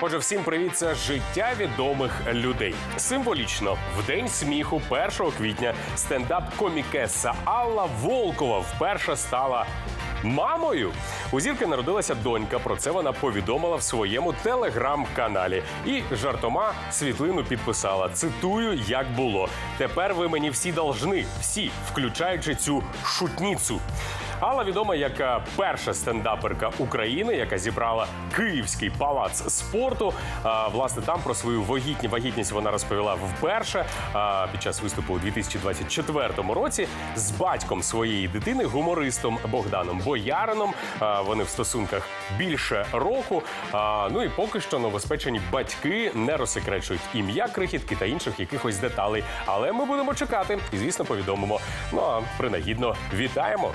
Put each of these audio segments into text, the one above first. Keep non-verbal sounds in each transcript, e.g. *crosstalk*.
Отже, всім привіт! Це життя відомих людей. Символічно в день сміху 1 квітня стендап-комікеса Алла Волкова вперше стала. Мамою у зірки народилася донька. Про це вона повідомила в своєму телеграм-каналі і жартома світлину підписала. Цитую, як було. Тепер ви мені всі должны, всі, включаючи цю шутніцу. Алла відома як е, перша стендаперка України, яка зібрала Київський палац спорту. А, Власне, там про свою вагітні вагітність вона розповіла вперше а, під час виступу у 2024 році з батьком своєї дитини, гумористом Богданом Боярином. Вони в стосунках більше року. Ну і поки що новоспечені батьки не розсекречують ім'я крихітки та інших якихось деталей. Але ми будемо чекати і, звісно, повідомимо. Ну а принагідно вітаємо.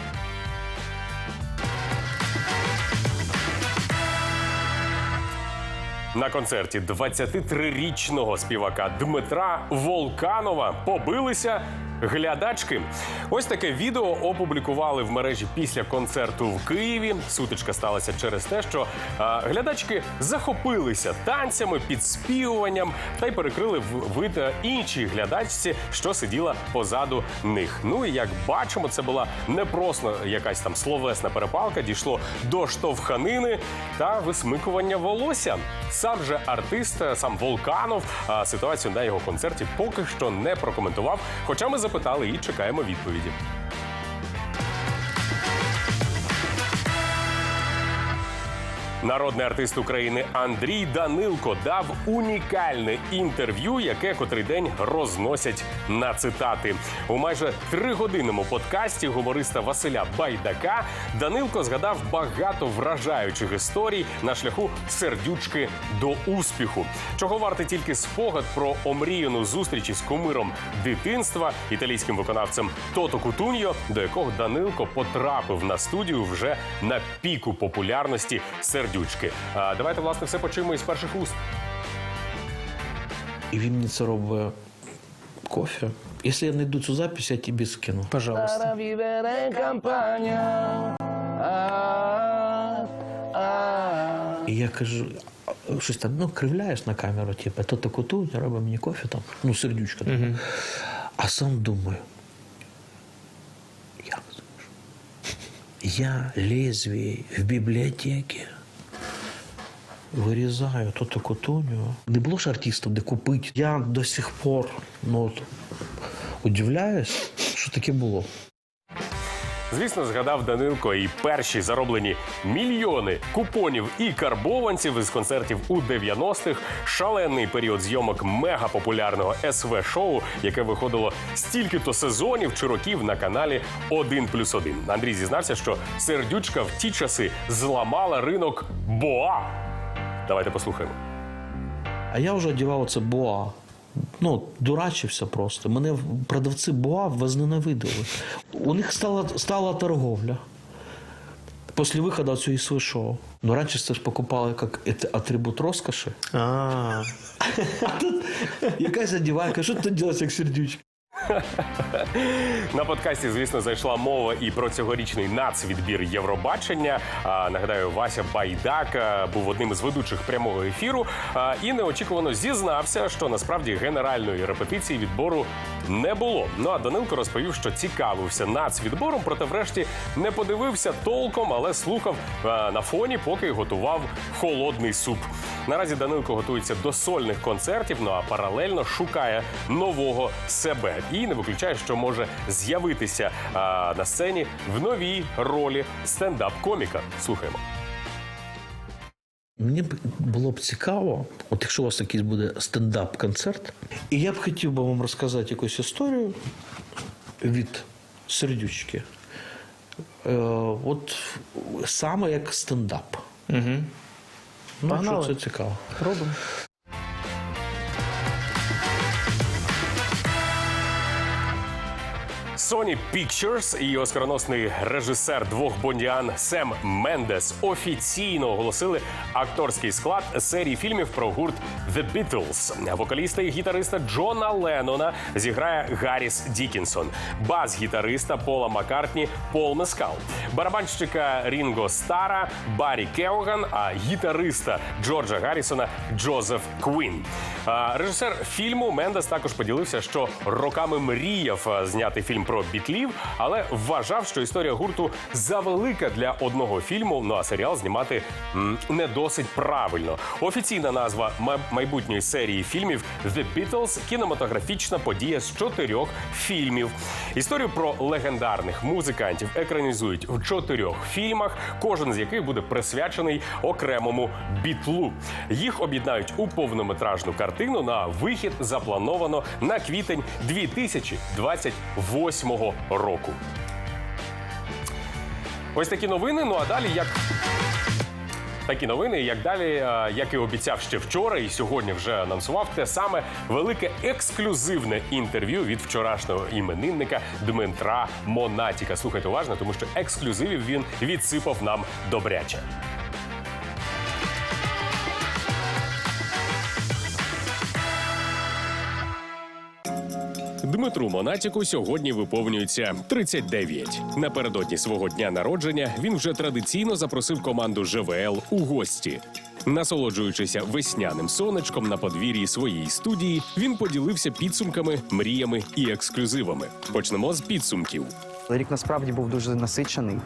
На концерті 23-річного співака Дмитра Волканова побилися глядачки. Ось таке відео опублікували в мережі після концерту в Києві. Сутичка сталася через те, що а, глядачки захопилися танцями, підспівуванням та й перекрили вид е, іншій глядачці, що сиділа позаду них. Ну і як бачимо, це була не просто якась там словесна перепалка, дійшло до штовханини та висмикування волосся. Сам же артист, е, сам Волканов, а, ситуацію на його концерті поки що не прокоментував. Хоча ми запитали і чекаємо відповіді. Народний артист України Андрій Данилко дав унікальне інтерв'ю, яке котрий день розносять на цитати. У майже тригодинному подкасті гумориста Василя Байдака Данилко згадав багато вражаючих історій на шляху сердючки до успіху. Чого варти тільки спогад про омріяну зустріч із кумиром дитинства італійським виконавцем Тото Кутуньо, до якого Данилко потрапив на студію вже на піку популярності сердючки. А, давайте власне все почуємо із перших уст. І він мені це робить кофе. Якщо я знайду цю запись, я тобі скину. Пожалуйста. І я кажу, щось там, ну, кривляєш на камеру, типу, то таку ту, робить мені кофе там, ну, сердючка. така. А сам думаю, як це? Я лезвие в бібліотеці вирізаю то таку. Не було ж артистів, де купити. Я до сих пор ну, удивляюсь, що таке було. Звісно, згадав Данилко і перші зароблені мільйони купонів і карбованців із концертів у 90-х, шалений період зйомок мегапопулярного СВ шоу, яке виходило стільки-то сезонів чи років на каналі 1 плюс 1. Андрій зізнався, що сердючка в ті часи зламала ринок Боа. Давайте послухаємо. А я вже одягав оце боа. Ну, дурачився просто. Мене продавці боа возненавидили. У них стала, стала торговля. Після виходу цього СВ шоу. Ну, раніше це ж покупали як ет- атрибут розкоші. А, *laughs* А тут якась одівайка, що ти робиш, як сердючка? *laughs* На подкасті, звісно, зайшла мова і про цьогорічний нацвідбір Євробачення. А, нагадаю, Вася Байдак був одним із ведучих прямого ефіру а, і неочікувано зізнався, що насправді генеральної репетиції відбору не було. Ну а Данилко розповів, що цікавився нацвідбором, проте врешті не подивився толком, але слухав а, на фоні, поки готував холодний суп. Наразі Данилко готується до сольних концертів, ну а паралельно шукає нового себе і не виключає, що може з'явитися а, на сцені в новій ролі стендап-коміка. Слухаємо. Мені б було б цікаво, от якщо у вас якийсь буде стендап-концерт, і я б хотів би вам розказати якусь історію від сердючки. Е, от саме як стендап. угу. Ну, Погнали. що це цікаво. робимо. Sony Pictures і оскароносний режисер двох бондіан Сем Мендес офіційно оголосили акторський склад серії фільмів про гурт The Beatles. Вокаліста і гітариста Джона Леннона зіграє Гарріс Дікінсон, бас-гітариста Пола Маккартні Пол Мескал, барабанщика Рінго Стара Баррі Кеоган, а гітариста Джорджа Гаррісона Джозеф Квін. Режисер фільму Мендес також поділився, що роками мріяв зняти фільм про бітлів, але вважав, що історія гурту завелика для одного фільму. Ну а серіал знімати не досить правильно. Офіційна назва ма- майбутньої серії фільмів The Beatles – кінематографічна подія з чотирьох фільмів. Історію про легендарних музикантів екранізують в чотирьох фільмах, кожен з яких буде присвячений окремому бітлу. Їх об'єднають у повнометражну картину. На вихід заплановано на квітень 2028 року. Ось такі новини. Ну а далі як. Такі новини, як далі, е, як і обіцяв ще вчора, і сьогодні вже анонсував те саме велике ексклюзивне інтерв'ю від вчорашнього іменинника Дмитра Монатіка. Слухайте уважно, тому що ексклюзивів він відсипав нам добряче. Дмитру Монатіку сьогодні виповнюється 39. Напередодні свого дня народження він вже традиційно запросив команду ЖВЛ у гості. Насолоджуючися весняним сонечком на подвір'ї своєї студії, він поділився підсумками, мріями і ексклюзивами. Почнемо з підсумків. Рік насправді був дуже насичений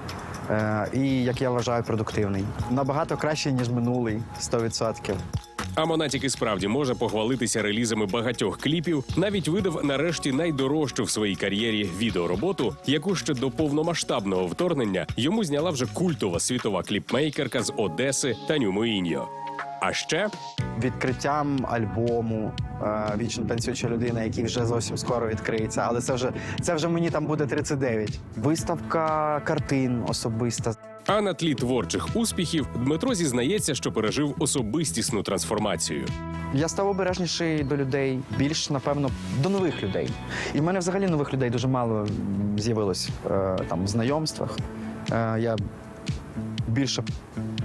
е, і, як я вважаю, продуктивний. Набагато краще, ніж минулий, 100%. А Монатік і справді може похвалитися релізами багатьох кліпів. Навіть видав нарешті найдорожчу в своїй кар'єрі відеороботу, яку ще до повномасштабного вторгнення йому зняла вже культова світова кліпмейкерка з Одеси Таню Моїньо. А ще Відкриттям альбому е, Вічно танцююча людина, який вже зовсім скоро відкриється. Але це вже це вже мені там буде 39. Виставка картин особиста. А на тлі творчих успіхів Дмитро зізнається, що пережив особистісну трансформацію. Я став обережніший до людей, більш напевно до нових людей. І в мене взагалі нових людей дуже мало з'явилось е, там в знайомствах. Е, я більше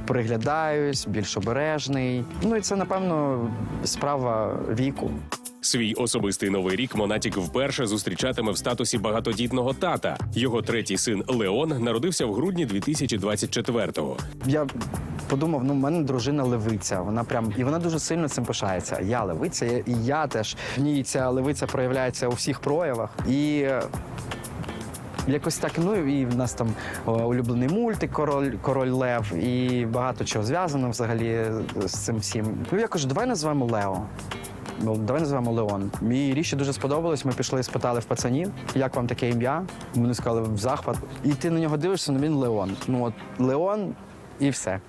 приглядаюсь, більш обережний. Ну і це напевно справа віку. Свій особистий новий рік Монатік вперше зустрічатиме в статусі багатодітного тата. Його третій син Леон народився в грудні 2024-го. Я подумав, ну в мене дружина левиця. Вона прям і вона дуже сильно цим пишається. Я левиця, і я теж в ній ця левиця проявляється у всіх проявах. І е, якось так, ну і в нас там улюблений мультик Король, Король Лев, і багато чого зв'язано взагалі з цим всім. Ну я кажу, давай назвемо Лео. Давай називаємо Леон. Мій ріші дуже сподобалось. Ми пішли, спитали в пацанів, як вам таке ім'я. Вони сказали в захват. І ти на нього дивишся, ну він Леон. Ну от Леон і все.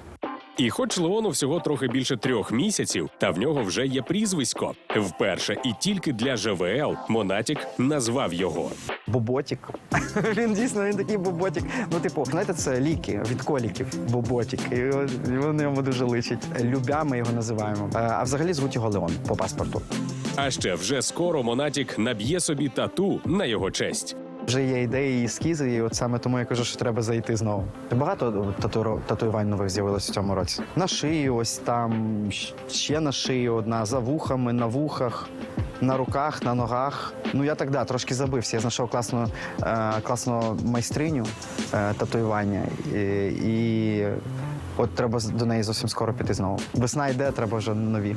І хоч Леону всього трохи більше трьох місяців, та в нього вже є прізвисько. Вперше і тільки для ЖВЛ Монатік назвав його. Боботік. *laughs* він дійсно він такий боботік. Ну, типу, знаєте, це ліки від коліків. Боботік. І вони йому дуже личить. Любя ми його називаємо. Е, А взагалі звуть його Леон по паспорту. А ще вже скоро Монатік наб'є собі тату на його честь. Вже є ідеї і ескізи, і от саме тому я кажу, що треба зайти знову. Багато татуро- татуювань нових з'явилось в цьому році. На шиї, ось там ще на шиї одна, за вухами, на вухах, на руках, на ногах. Ну я так да, трошки забився. Я знайшов класну, е, класну майстриню е, татуювання. І, і от треба до неї зовсім скоро піти знову. Весна йде, треба вже нові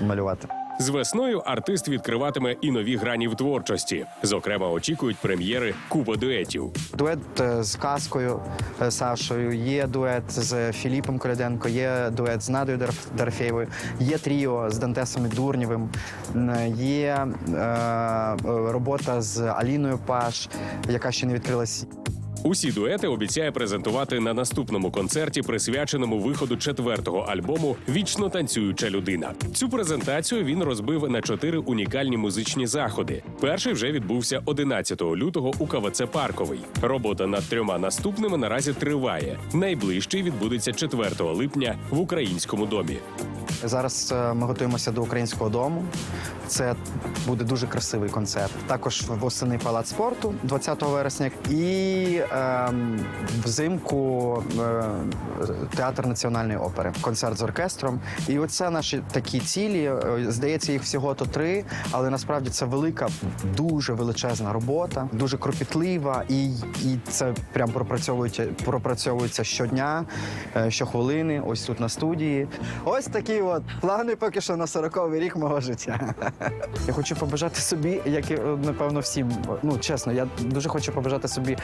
малювати. З весною артист відкриватиме і нові грані в творчості. Зокрема, очікують прем'єри купа дуетів. Дует е, з Каскою е, Сашою, є дует з Філіпом Коляденко, є дует з Надою Дерф- Дорофєєвою, є тріо з Дантесом і Дурнєвим, є е, е, робота з Аліною Паш, яка ще не відкрилась. Усі дуети обіцяє презентувати на наступному концерті, присвяченому виходу четвертого альбому Вічно танцююча людина. Цю презентацію він розбив на чотири унікальні музичні заходи. Перший вже відбувся 11 лютого у КВЦ Парковий. Робота над трьома наступними наразі триває. Найближчий відбудеться 4 липня в українському домі. Зараз е, ми готуємося до українського дому. Це буде дуже красивий концерт. Також восени палац спорту 20 вересня. І ем, взимку е, театр національної опери, концерт з оркестром. І оце наші такі цілі. Е, Здається, їх всього то три, але насправді це велика, дуже величезна робота, дуже кропітлива, і, і це прям пропрацьовується, пропрацьовується щодня, е, щохвилини, ось тут на студії. Ось такі от плани поки що на 40-й рік мого життя. *laughs* Я хочу побажати собі, як напевно всім. Ну чесно, я дуже хочу побажати собі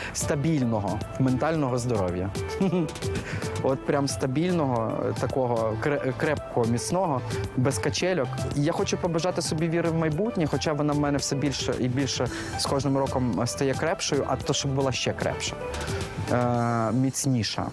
стабільного ментального здоров'я. *laughs* От прям стабільного, е, такого кре- крепкого, міцного, без качельок. Я хочу побажати собі віри в майбутнє, хоча вона в мене все більше і більше з кожним роком стає крепшою, а то щоб була ще крепша, е, міцніша.